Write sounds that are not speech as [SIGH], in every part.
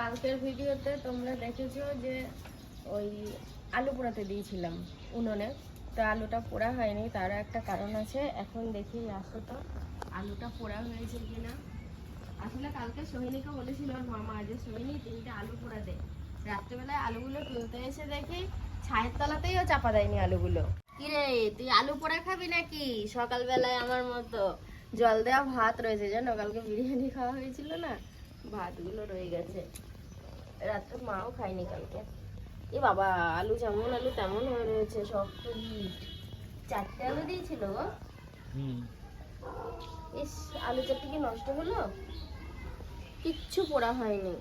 কালকের ভিডিওতে তোমরা দেখেছ যে ওই আলু পোড়াতে দিয়েছিলাম উনুনে। তো আলুটা পোড়া হয়নি, তার একটা কারণ আছে। এখন দেখি, আসো তো। আলুটা পোড়া হয়েছে কিনা? আসলে কালকে সোহিনীকে বলেছিল ওর মামা যে সোহিনী তিনটে আলু পোড়া দে। রাত্রেবেলায় আলুগুলো তুলতে এসে দেখি, ছায়ের তলাতেই ও চাপা দেয়নি আলুগুলো। কিরে, তুই আলু পোড়া খাবি নাকি? সকালবেলায় আমার মতো জল দেওয়া ভাত রয়েছে জানো? কালকে বিরিয়ানি খাওয়া হয়েছিল না? ভাতগুলো রয়ে গেছে। রাত্রে মাও খায়নি কালকে। এ বাবা আলু যেমন আলু তেমন হয়ে রয়েছে শক্ত হিট চারটে আলু দিয়েছিল গো। ইস আলু চারটে কি নষ্ট হলো? কিচ্ছু পোড়া হয়নি।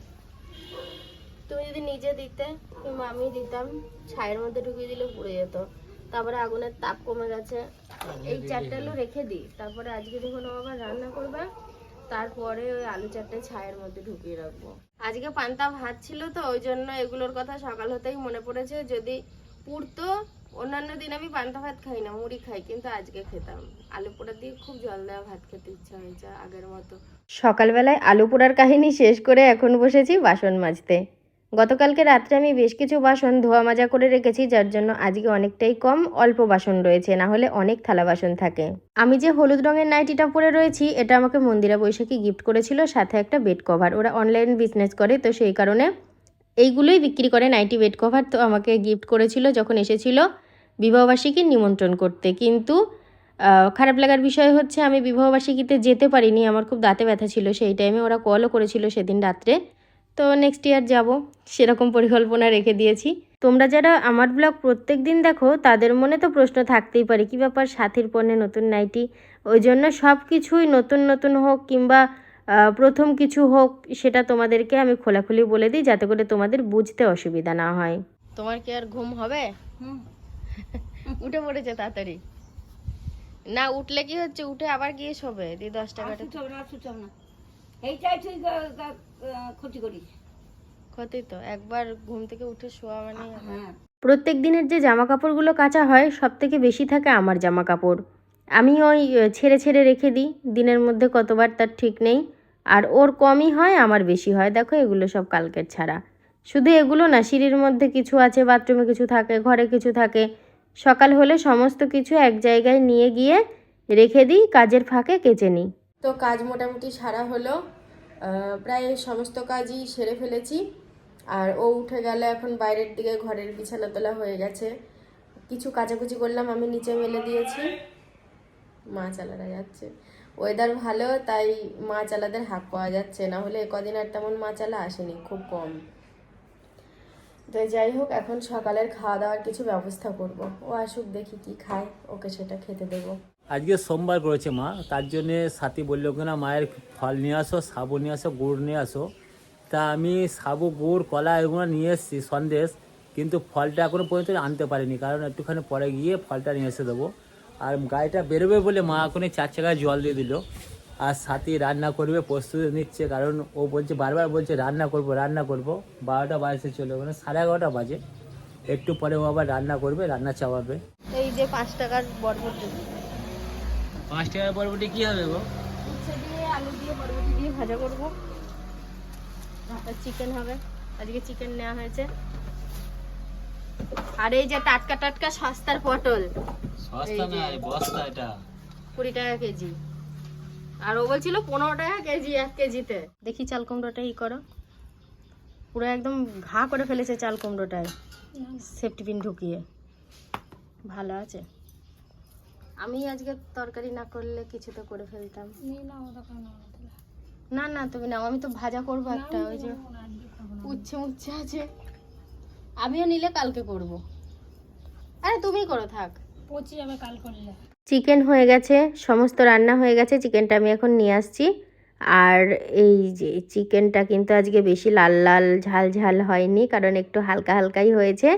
তুমি যদি নিজে দিতে কিংবা আমি দিতাম ছায়ের মধ্যে ঢুকিয়ে দিলে পুড়ে যেত। তারপরে আগুনের তাপ কমে গেছে। এই চারটে আলু রেখে দিই। তারপরে আজকে যখন আবার রান্না করবে তারপরে ওই আলু চারটে ছায়ের মধ্যে ঢুকিয়ে রাখব। আজকে পান্তা ভাত ছিল তো, ওই জন্য এগুলোর কথা সকাল হতেই মনে পড়েছে। যদি পুরতো অন্যান্য দিন আমি পান্তা ভাত খাই না, মুড়ি খাই, কিন্তু আজকে খেতাম। আলু পোড়া দিয়ে খুব জল দেওয়া ভাত খেতে ইচ্ছা হয়েছে আগের মতো। সকালবেলায় আলু পোড়ার কাহিনী শেষ করে এখন বসেছি বাসন মাজতে। গতকালকে রাত্রে আমি বেশ কিছু বাসন ধোয়া মাজা করে রেখেছি, যার জন্য আজকে অনেকটাই কম অল্প বাসন রয়েছে, না হলে অনেক থালা বাসন থাকে। আমি যে হলুদ রঙের নাইটিটা পরে রয়েছি, এটা আমাকে মন্দিরা বৈশাখী গিফট করেছিল, সাথে একটা বেড কভার। ওরা অনলাইন বিজনেস করে, তো সেই কারণে এইগুলোই বিক্রি করে নাইটি বেড কভার তো আমাকে গিফট করেছিল যখন এসেছিল বিবাহবার্ষিকীর নিমন্ত্রণ করতে। কিন্তু খারাপ লাগার বিষয় হচ্ছে আমি বিবাহবার্ষিকীতে যেতে পারিনি, আমার খুব দাঁতে ব্যথা ছিল, সেই টাইমে ওরা কলও করেছিল সেদিন রাত্রে। তো নেক্সট ইয়ার যাব। সেরকম পরিকল্পনা রেখে দিয়েছি। তোমরা যারা আমার ব্লগ প্রত্যেক দিন দেখো তাদের মনে তো প্রশ্ন থাকতেই পারে কী ব্যাপার সাথীর পণ্যে নতুন নাইটি? ওই জন্য সব কিছুই নতুন নতুন হোক কিংবা প্রথম কিছু হোক সেটা তোমাদেরকে আমি খোলাখুলি বলে দিই যাতে করে তোমাদের বুঝতে অসুবিধা না হয়। তোমার কি আর ঘুম হবে? [LAUGHS] উঠে পড়েছে তাড়াতাড়ি। না উঠলে কি হচ্ছে? উঠে আবার গিয়ে শোবে। দিয়ে দশ টাকাটা ছুটব না ছুটব না। এইটাই তুই ক্ষতি করিস। ক্ষতি তো একবার ঘুম থেকে উঠে শোয়া মানে হ্যাঁ। প্রত্যেক দিনের যে জামা কাপড়গুলো কাচা হয় সব থেকে বেশি থাকে আমার জামা কাপড় আমি ওই ছেড়ে ছেড়ে রেখে দিই দিনের মধ্যে কতবার তার ঠিক নেই। আর ওর কমই হয় আমার বেশি হয়। দেখো এগুলো সব কালকের ছাড়া। শুধু এগুলো না সিঁড়ির মধ্যে কিছু আছে বাথরুমে কিছু থাকে ঘরে কিছু থাকে। সকাল হলে সমস্ত কিছু এক জায়গায় নিয়ে গিয়ে রেখে দিই কাজের ফাঁকে কেচে নিই। তো কাজ মোটামুটি সারা হলো। প্রায় সমস্ত কাজই সেরে ফেলেছি। আর ও উঠে গেলে এখন বাইরের দিকে, ঘরের বিছানা তোলা হয়ে গেছে। কিছু কাচাকুচি করলাম, আমি নিচে মেলে দিয়েছি। মাছ আলাদা যাচ্ছে। ওয়েদার ভালো, তাই মাছ আলাদের হাক পাওয়া যাচ্ছে। না হলে কদিন আর তেমন মাছ আলা আসেনি, খুব কম। তো যাই হোক, এখন সকালের খাওয়া দাওয়ার কিছু ব্যবস্থা করব। ও আসুক, দেখি কি খায়, ওকে সেটা খেতে দেবো। আজকে সোমবার করেছে মা, তার জন্যে সাথী বলল কিনা মায়ের ফল নিয়ে আসো, সাবু নিয়ে আসো, গুড় নিয়ে আসো। তা আমি সাবু, গুড়, কলা এগুলো নিয়ে এসেছি সন্দেশ, কিন্তু ফলটা এখনও পর্যন্ত আনতে পারিনি, কারণ একটুখানি পরে গিয়ে ফলটা নিয়ে এসে দেবো। আর গাড়িটা বেরোবে বলে মা এখন চার চাকায় জল দিয়ে দিল। আর সাথী রান্না করবে, প্রস্তুতি নিচ্ছে, কারণ ও বলছে, বারবার বলছে, রান্না করব রান্না করব। বারোটা বাজতে চলে মানে সাড়ে এগারোটা বাজে। একটু পরে ও আবার রান্না করবে, রান্না চাপাবে এই যে পাঁচ টাকার বরবটি। পাঁচ টাকার পরবর্তী কী হবে গো? উচ্ছে দিয়ে আলু দিয়ে বরবটি দিয়ে ভাজা করব। আর চিকেন হবে। আজকে চিকেন নেওয়া হয়েছে। আর এই যে টাটকা টাটকা সস্তার পটল। সস্তা না বস্তা এটা। কুড়ি টাকা কেজি। আর ও বলছিল পনেরো টাকা কেজি এক কেজিতে। দেখি চাল কুমড়োটা ই করো। পুরো একদম ঘা করে ফেলেছে চাল কুমড়োটায়। সেফটি পিন ঢুকিয়ে। ভালো আছে। আমি আজকে তরকারি না করলে কিছু তো করে ফেলতাম। না না তুমি নাও আমি তো ভাজা করব একটা ওই যে উচ্ছে উচ্ছে আছে। আমিও নিলে কালকে করব। আরে তুমি করো থাক। পচি যাবে কাল করলে। চিকেন হয়ে গেছে সমস্ত রান্না হয়ে গেছে চিকেনটা আমি এখন নিয়ে আসছি। আর এই যে চিকেনটা কিন্তু আজকে বেশি লাল লাল ঝাল ঝাল হয়নি কারণ একটু হালকা হালকাই হয়েছে।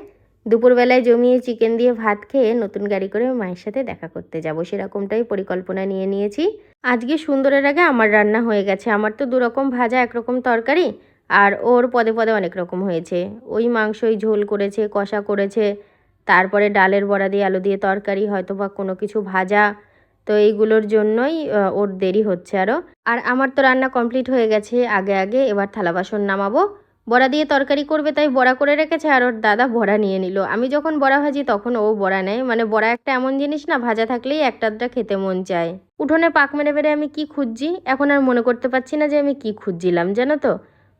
দুপুরবেলায় জমিয়ে চিকেন দিয়ে ভাত খেয়ে নতুন গাড়ি করে মায়ের সাথে দেখা করতে যাব। সেরকমটাই পরিকল্পনা নিয়ে নিয়েছি। আজকে সুন্দরের আগে আমার রান্না হয়ে গেছে। আমার তো দুরকম ভাজা, একরকম তরকারি আর ওর পদে পদে অনেক রকম হয়েছে। ওই মাংসই ঝোল করেছে, কষা করেছে। তারপরে ডালের বড়া দিয়ে আলু দিয়ে তরকারি হয়তো বা কোনো কিছু ভাজা। তো এইগুলোর জন্যই ওর দেরি হচ্ছে আরও আর আমার তো রান্না কমপ্লিট হয়ে গেছে। আগে আগে এবার থালা বাসন নামাবো। বড়া দিয়ে তরকারি করবে, তাই বড়া করে রেখেছে আর ওর দাদা বড়া নিয়ে নিল। আমি যখন বড়া ভাজি তখন ও বড়া নেয়। মানে বড়া একটা এমন জিনিস না, ভাজা থাকলেই একটা আধটা খেতে মন চায়। উঠোনে পাক মেরে মেরে আমি কি খুঁজছি? এখন আর মনে করতে পারছি না যে আমি কি খুঁজছিলাম, জানো তো?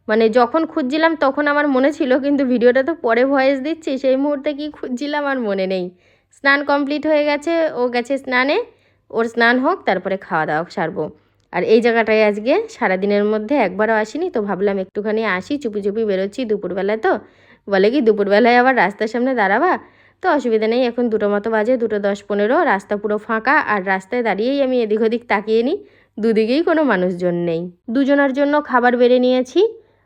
মানে যখন খুঁজছিলাম তখন আমার মনে ছিল, কিন্তু ভিডিওটা তো পরে ভয়েস দিচ্ছি, সেই মুহূর্তে কি খুঁজছিলাম আর মনে নেই। স্নান কমপ্লিট হয়ে গেছে, ও গেছে স্নানে। ওর স্নান হোক, তারপরে খাওয়া দাওয়া সারবো। আর এই জায়গাটায় আজকে সারাদিনের মধ্যে একবারও আসিনি, তো ভাবলাম একটুখানি আসি, চুপি চুপি বেরোচ্ছি দুপুরবেলায় তো। বলে কি, দুপুরবেলায় আবার রাস্তার সামনে দাঁড়াবা? তো অসুবিধা নেই, এখন দুটো মতো বাজে, দুটো দশ পনেরো, রাস্তা পুরো ফাঁকা, আর রাস্তায় দাঁড়িয়েই আমি এদিক ওদিক তাকিয়ে নিই, দুদিকেই কোনো মানুষজন নেই। দুজনের জন্য খাবার বেড়ে নিয়েছি,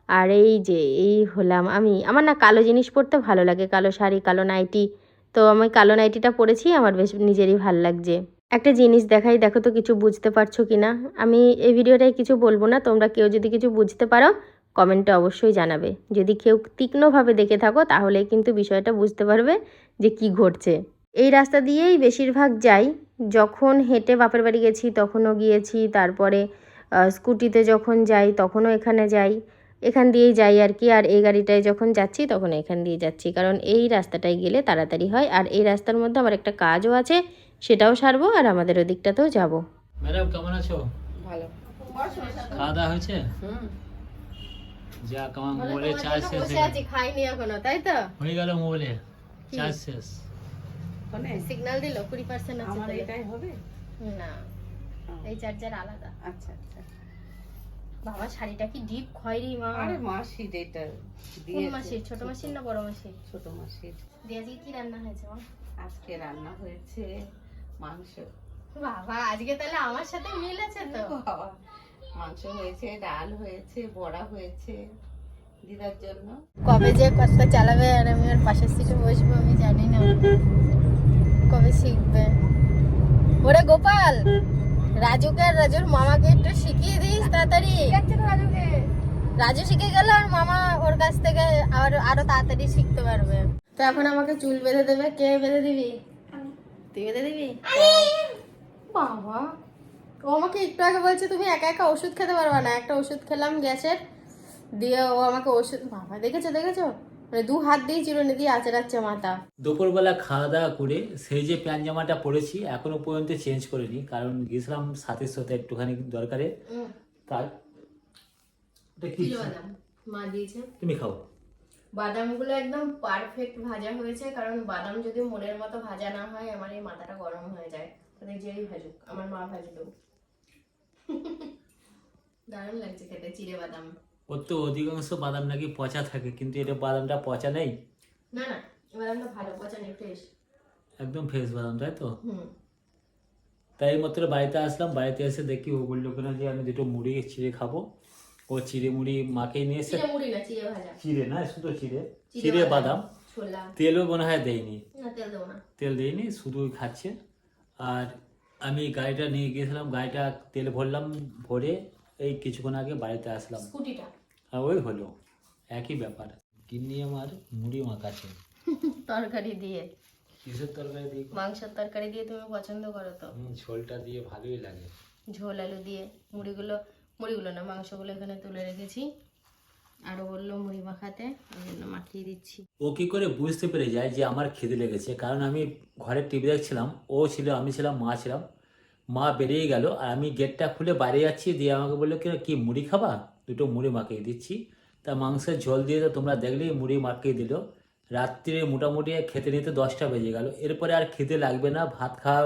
আর এই যে, এই হলাম আমি। আমার না কালো জিনিস পরতে ভালো লাগে, কালো শাড়ি, কালো নাইটি। তো আমি কালো নাইটিটা পরেছি, আমার বেশ নিজেরই ভালো লাগছে। একটা জিনিস দেখাই, দেখো তো কিছু বুঝতে পারছ কি না আমি এই ভিডিওটায় কিছু বলব না, তোমরা কেউ যদি কিছু বুঝতে পারো, কমেন্টে অবশ্যই জানাবে। যদি কেউ তীক্ষ্ণভাবে দেখে থাকো, তাহলে কিন্তু বিষয়টা বুঝতে পারবে যে কি ঘটছে। এই রাস্তা দিয়েই বেশিরভাগ যাই। যখন হেঁটে বাপের বাড়ি গেছি, তখনও গিয়েছি। তারপরে স্কুটিতে যখন যাই, তখনও এখানে যাই। এখান দিয়েই যাই আর কি। আর এই গাড়িটায় যখন যাচ্ছি তখন এখান দিয়ে যাচ্ছি। কারণ এই রাস্তাটায় গেলে তাড়াতাড়ি হয়। আর এই রাস্তার মধ্যে আমার একটা কাজও আছে। সেটাও সারবো আর আমাদের ওদিকটাতেও যাব। ম্যাডাম কেমন আছো? ভালো। খাওয়া দাওয়া হয়েছে যাক আমার মোবাইলে চার্জ শেষ হয়ে। খাইনি এখনও তাই তো? হয়ে গেল মোবাইলে চার্জ শেষ। সিগন্যাল দিল কুড়ি পার্সেন্ট আমার এটাই হবে? না এই চার্জার আলাদা। আচ্ছা আচ্ছা। বাবা শাড়িটা কি ডিপ খয়েরি মা। আরে মাসির এটা কোন দিয়েছে। মাসির ছোট মাসির না বড় মাসির? ছোট মাসির। দিয়ে আজকে কি রান্না হয়েছে মা? আজকে রান্না হয়েছে মাংস বাবা আজকে তাহলে আমার সাথে মিল আছে তো? মাংস হয়েছে ডাল হয়েছে বড়া হয়েছে দিদার জন্য। কবে যে কতটা চালাবে আর আমি ওর পাশের সিটে বসবো আমি জানি না। কবে শিখবে? ওরে গোপাল রাজুকে আর রাজুর মামাকে একটু শিখিয়ে দিস তাড়াতাড়ি। রাজু শিখে গেল আর মামা ওর কাছ থেকে আর আরও তাড়াতাড়ি শিখতে পারবে। তো এখন আমাকে চুল বেঁধে দেবে কে বেঁধে দিবি? তুই বেঁধে দিবি? বাবা। ও আমাকে একটু আগে বলছে তুমি একা একা ওষুধ খেতে পারবা না। একটা ওষুধ খেলাম গ্যাসের। দিয়ে ও আমাকে ওষুধ বাবা দেখেছ দেখেছ? মানে দু হাত দিয়ে চিরুনি দিয়ে আচড়াচ্ছে মাথা। দুপুরবেলা খাওয়া দাওয়া করে সেই যে প্যান্ট জামাটা পরেছি এখনও পর্যন্ত চেঞ্জ করিনি কারণ গেছিলাম সাথের সাথে একটুখানি দরকারে। এটা কি? মা দিয়েছে। তুমি খাও। বাদামগুলো একদম পারফেক্ট ভাজা হয়েছে কারণ বাদাম যদি মনের মতো ভাজা না হয় আমার এই মাথাটা গরম হয়ে যায়। তাহলে যেই ভাজুক আমার মা ভাজলো [LAUGHS] দারুণ লাগছে খেতে চিড়ে বাদাম। ওর তো অধিকাংশ বাদাম নাকি পচা থাকে কিন্তু এটা বাদামটা পচা নেই? না না বাদামটা ভালো পচা নেই ফ্রেশ একদম ফ্রেশ বাদাম তাই তো? হুম। তাই মাত্র বাড়িতে আসলাম বাড়িতে এসে দেখি ও বলল কিনা যে আমি দুটো মুড়ি চিড়ে খাব। ও চিড়ে মুড়ি মাকে নিয়ে এসে চিড়ে না ভাজা। চিড়ে না শুধু চিড়ে? চিড়ে বাদাম? তেলও মনে হয় দেয়নি? তেল দেয়নি শুধু খাচ্ছে। আর আমি গাড়িটা নিয়ে গিয়েছিলাম গাড়িটা তেল ভরলাম ভরে এই কিছুক্ষণ আগে বাড়িতে আসলাম। আর ওই হলো একই ব্যাপার। কিন্নি আমার মুড়ি মাখাচ্ছে। [LAUGHS] তরকারি দিয়ে। কিসের তরকারি দিয়ে? মাংসের তরকারি দিয়ে তুমি পছন্দ করো তো। ঝোলটা দিয়ে ভালোই লাগে। ঝোল আলু দিয়ে মুড়িগুলো মুড়িগুলো না, মাংসগুলো এখানে তুলে রেখেছি। আরও বলল মুড়ি মাখাতে, ওই জন্য মাখিয়ে দিচ্ছি। ও কি করে বুঝতে পেরে যায় যে আমার খিদে লেগেছে, কারণ আমি ঘরে টিভি দেখছিলাম, ও ছিল, আমি ছিলাম, মা ছিলাম। মা বেরিয়ে গেল, আর আমি গেটটা খুলে বাইরে যাচ্ছি, দিয়ে আমাকে বলল কি কি মুড়ি খাবা? দুটো মুড়ি মাখিয়ে দিচ্ছি। তা মাংসের ঝোল দিয়ে তো তোমরা দেখলেই মুড়ি মাখিয়ে দিল। রাত্রিরে মোটামুটি খেতে নিতে দশটা বেজে গেল। এরপরে আর খেতে লাগবে না, ভাত খাওয়া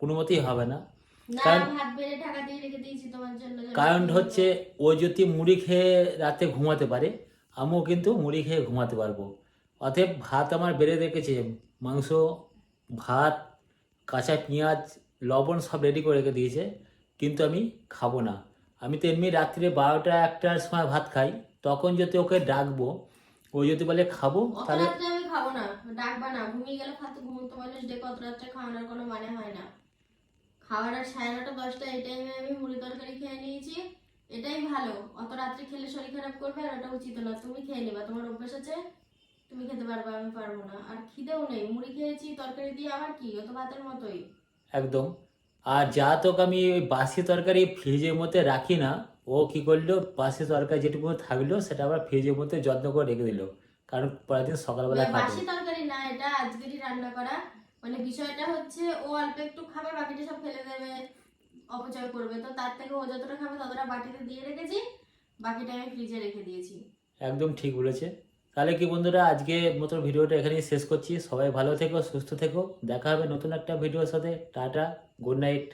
কোনো মতেই হবে না। কারণ- হচ্ছে ও যদি মুড়ি খেয়ে রাতে ঘুমাতে পারে আমিও কিন্তু মুড়ি খেয়ে ঘুমাতে পারব। অতএব ভাত আমার বেড়ে রেখেছে মাংস ভাত কাঁচা পেঁয়াজ লবণ সব রেডি করে রেখে দিয়েছে কিন্তু আমি খাব না। আমি তো এমনি রাত্রে বারোটা একটার সময় ভাত খাই তখন যদি ওকে ডাকবো ও যদি বলে খাব তাহলে আমি খাব না ডাকবা না ঘুমিয়ে গেলে খাতে ঘুমোতে মানুষ ডেকে অত রাত্রে খাওয়ানোর কোনো মানে হয় না। খাওয়ার আর সাড়ে নটা দশটা এই টাইমে আমি মুড়ি তরকারি খেয়ে নিয়েছি। এটাই ভালো। অত রাত্রে খেলে শরীর খারাপ করবে আর ওটা উচিত না তুমি খেয়ে নিবা। তোমার অভ্যাস আছে তুমি খেতে পারবে আমি পারব না। আর খিদেও নেই। মুড়ি খেয়েছি তরকারি দিয়ে আবার কি? ও তো ভাতের মতোই। একদম। আর যা তোকে আমি ওই বাসি তরকারি ফ্রিজের মধ্যে রাখি না ও কি করল? পাশে তরকারি যেটুকু থাকল সেটা আবার ফ্রিজের মধ্যে যত্ন করে রেখে দিল। কারণ পরের দিন সকালবেলা বাসি তরকারি না এটা আজকেরই রান্না করা। মানে বিষয়টা হচ্ছে ও অল্প একটু খাবে, বাকিটা সব ফেলে দেবে, অপচয় করবে। তো তার থেকে ও যতটা খাবে ততটা বাটিতে দিয়ে রেখেছি, বাকিটা আমি ফ্রিজে রেখে দিয়েছি। একদম ঠিক বলেছে। তাহলে কি বন্ধুরা আজকে মতো ভিডিওটা এখানেই শেষ করছি। সবাই ভালো থেকো, সুস্থ থেকো। দেখা হবে নতুন একটা ভিডিওর সাথে। Tata good night